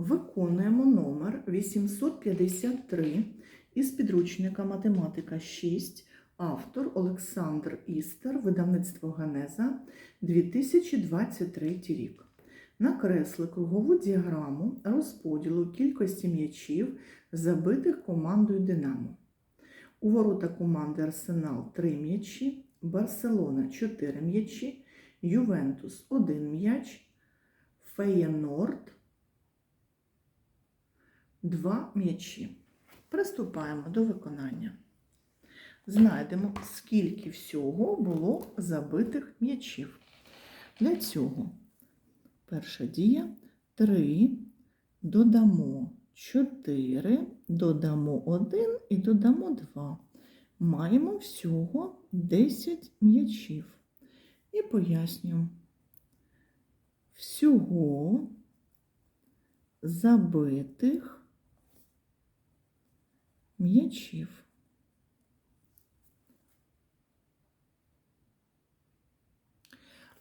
Виконуємо номер 853 із підручника Математика 6, автор Олександр Істер, видавництво Генеза, 2023 рік. Накресли кругову діаграму розподілу кількості м'ячів, забитих командою Динамо. У ворота команди Арсенал 3 м'ячі, Барселона 4 м'ячі, Ювентус 1 м'яч, Феєнорд 2 м'ячі. Приступаємо до виконання. Знайдемо, скільки всього було забитих м'ячів. Для цього перша дія 3, додамо 4, додамо 1 і додамо 2. Маємо всього 10 м'ячів. І пояснюємо. Всього забитих м'ячів.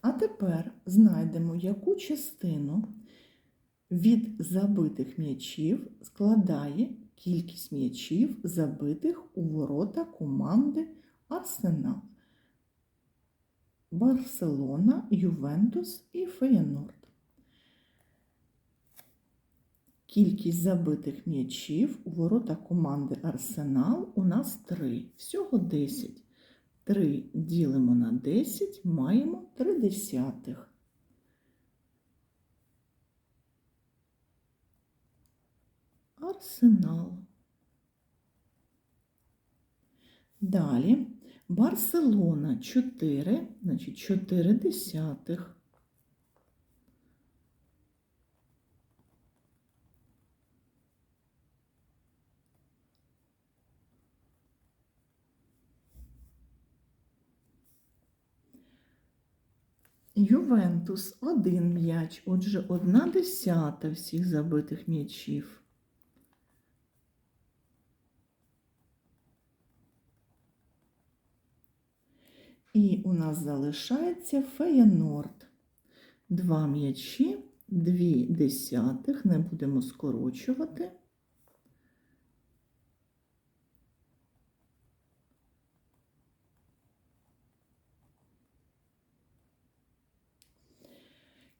А тепер знайдемо, яку частину від забитих м'ячів складає кількість м'ячів, забитих у ворота команди Арсенал, Барселона, Ювентус і Феєнорд. Кількість забитих м'ячів у ворота команди Арсенал у нас 3. Всього 10. 3 ділимо на 10, маємо 3 десятих. Арсенал. Далі Барселона 4, значить 4 десятих. Ювентус один м'яч, отже, одна десята всіх забитих м'ячів. І у нас залишається Феєнорд. Два м'ячі, дві десятих, не будемо скорочувати.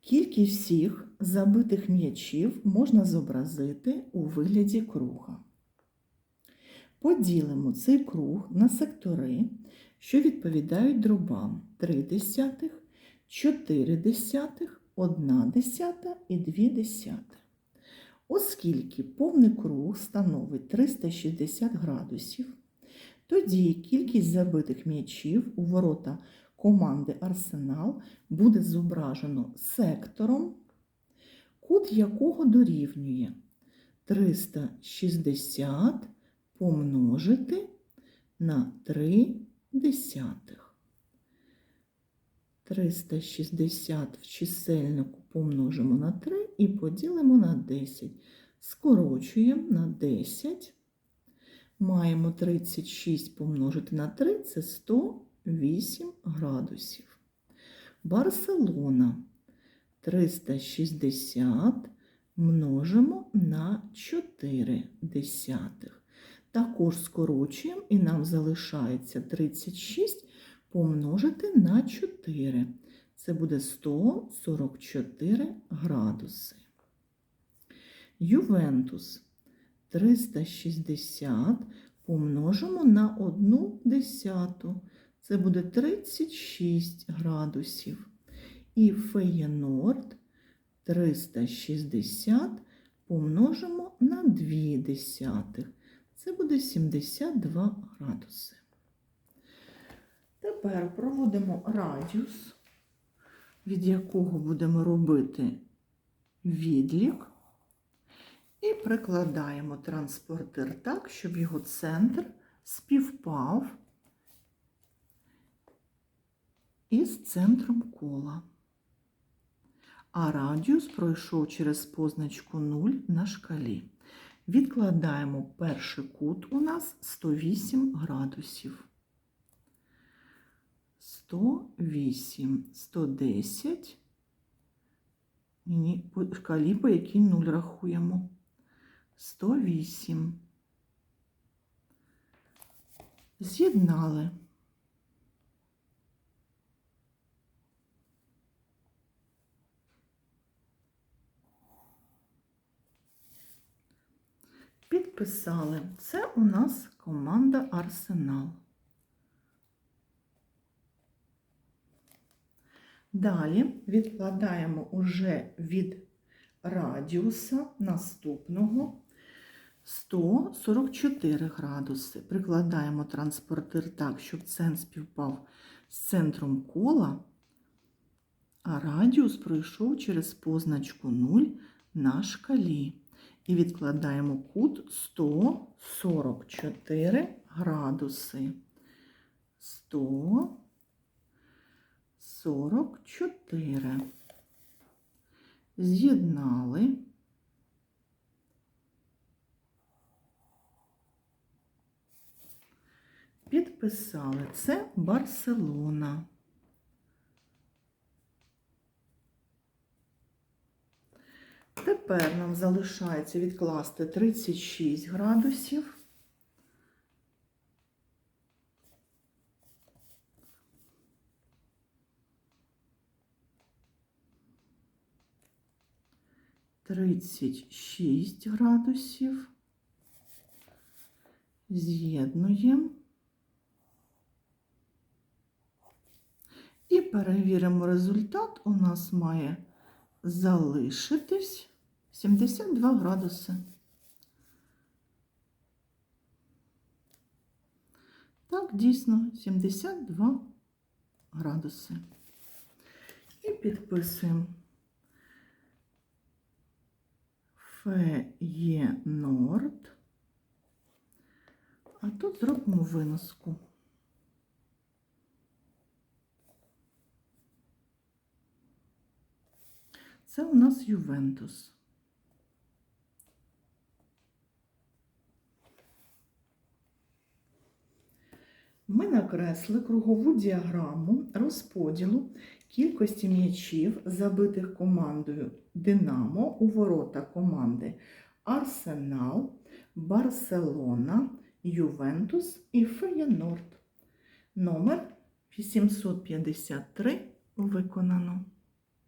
Кількість всіх забитих м'ячів можна зобразити у вигляді круга. Поділимо цей круг на сектори, що відповідають дробам 3 десятих, 4 десятих, 1 десята і 2 десятих. Оскільки повний круг становить 360 градусів, тоді кількість забитих м'ячів у ворота команди Арсенал буде зображено сектором, кут якого дорівнює 360 помножити на 3 десятих. 360 в чисельнику помножимо на 3 і поділимо на 10. Скорочуємо на 10. Маємо 36 помножити на 3 це 108 градусів. Барселона 360 множимо на 4 десятих. Також скорочуємо і нам залишається 36 помножити на 4. Це буде 144 градуси. Ювентус 360 помножимо на 1 десяту. Це буде 36 градусів. І Феєнорд 360 помножимо на 2 десятих. Це буде 72 градуси. Тепер проводимо радіус, від якого будемо робити відлік, і прикладаємо транспортир так, щоб його центр співпав із центром кола. А радіус пройшов через позначку 0 на шкалі. Відкладаємо перший кут у нас 108 градусів. 108, 110 Ні, по шкалі, по якій 0 рахуємо. 108. З'єднали. Підписали. Це у нас команда Арсенал. Далі відкладаємо уже від радіуса наступного 144 градуси. Прикладаємо транспортир так, щоб центр співпав з центром кола, а радіус пройшов через позначку 0 на шкалі. І відкладаємо кут 144 градуси. 144. З'єднали. Підписали. Це Барселона. Тепер нам залишається відкласти 36 градусів. Тридцять шість градусів. З'єднуємо. І перевіримо результат. У нас має залишитись 72 градуси. Так, дійсно, 72 градуси. І підписуємо Феєнорд. А тут зробимо виноску. Це у нас Ювентус. Ми накресли кругову діаграму розподілу кількості м'ячів, забитих командою Динамо у ворота команди Арсенал, Барселона, Ювентус і Феєнорд. Номер 853 виконано.